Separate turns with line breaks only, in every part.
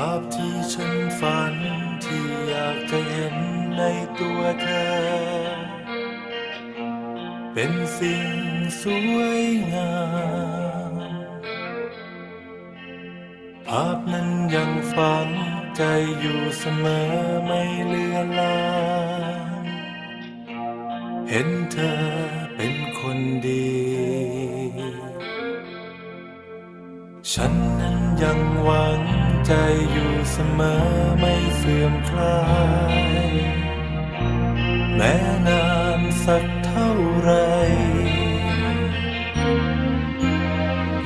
ภาพที่ฉันฝันที่อยากจะเห็นในตัวเธอ เป็นสิ่งสวยงาม ภาพนั้นยังฝังใจอยู่เสมอไม่เลือนลาง เห็นเธอเป็นคนดี ฉันนั้นยังหวัง ใจอยู่เสมอไม่เสื่อมคลาย แม้นานสักเท่าไร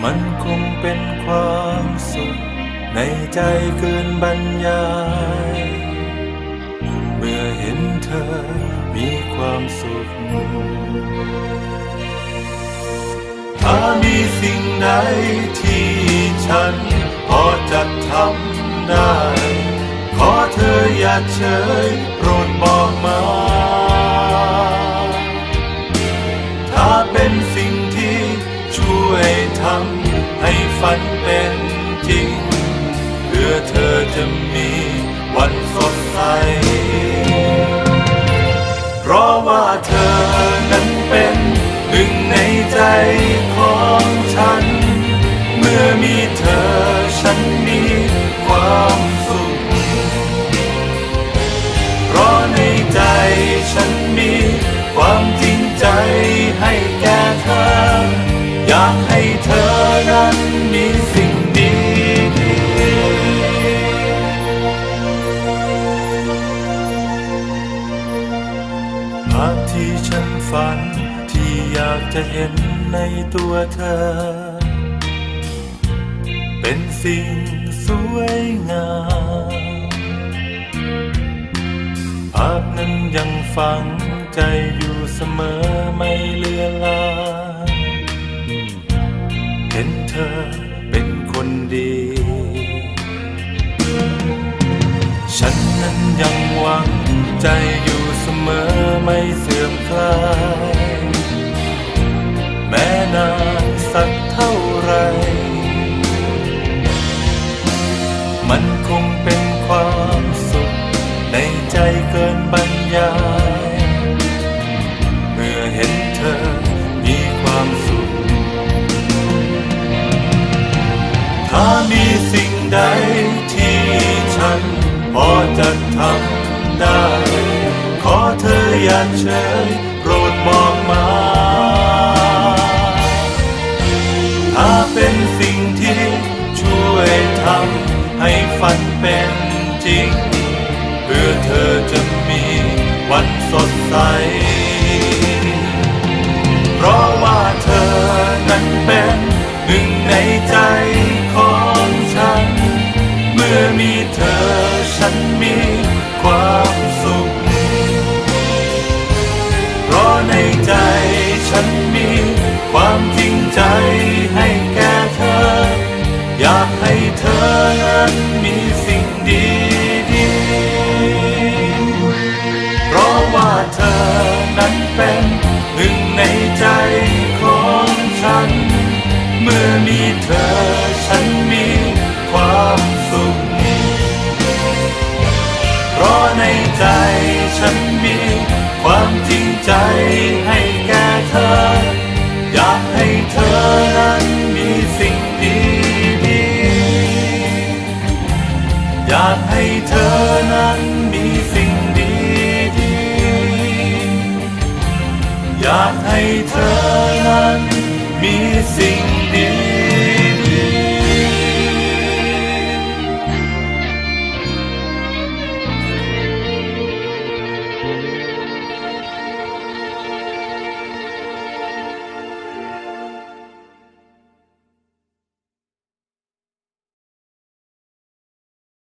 มันคงเป็นความสุขในใจเกินบรรยาย เมื่อเห็นเธอมีความสุขถ้ามีสิ่งใดที่ ดเฉยโปรดบอกมา ถ้าเป็นสิ่งที่ช่วยทำให้ฝันเป็นจริง เพื่อเธอจะมีวันสดใส ความจริงใจให้แก่เธอ อยากให้เธอนั้นมีสิ่งดีดีภาพที่ฉันฝันที่อยากจะเห็นในตัวเธอ เป็นสิ่งสวยงามภาพนั้นยังฝังใจอยู่ สมอไม่เลือนลางเห็นเธอเป็นคนดี ฉันนั้นยังหวังใจอยู่เสมอไม่เสื่อมคลาย แม้นาน เฉยโปรดบอกมา ถ้าเป็นสิ่งที่ช่วยทำให้ฝันเป็นจริง เพื่อเธอจะมีวันสดใส ในใจฉันมีความจริงใจให้แก่เธอ อยากให้เธอนั้นมีสิ่งดีดีเพราะว่าเธอนั้นเป็นหนึ่งในใจของฉัน เมื่อมีเธอฉันมีความสุขเพราะในใจฉันมี ให้แก่เธอ อยากให้เธอนั้นมีสิ่งดีดีๆอยากให้เธอนั้นมีสิ่งดีดีๆอยากให้เธอนั้นมีสิ่ง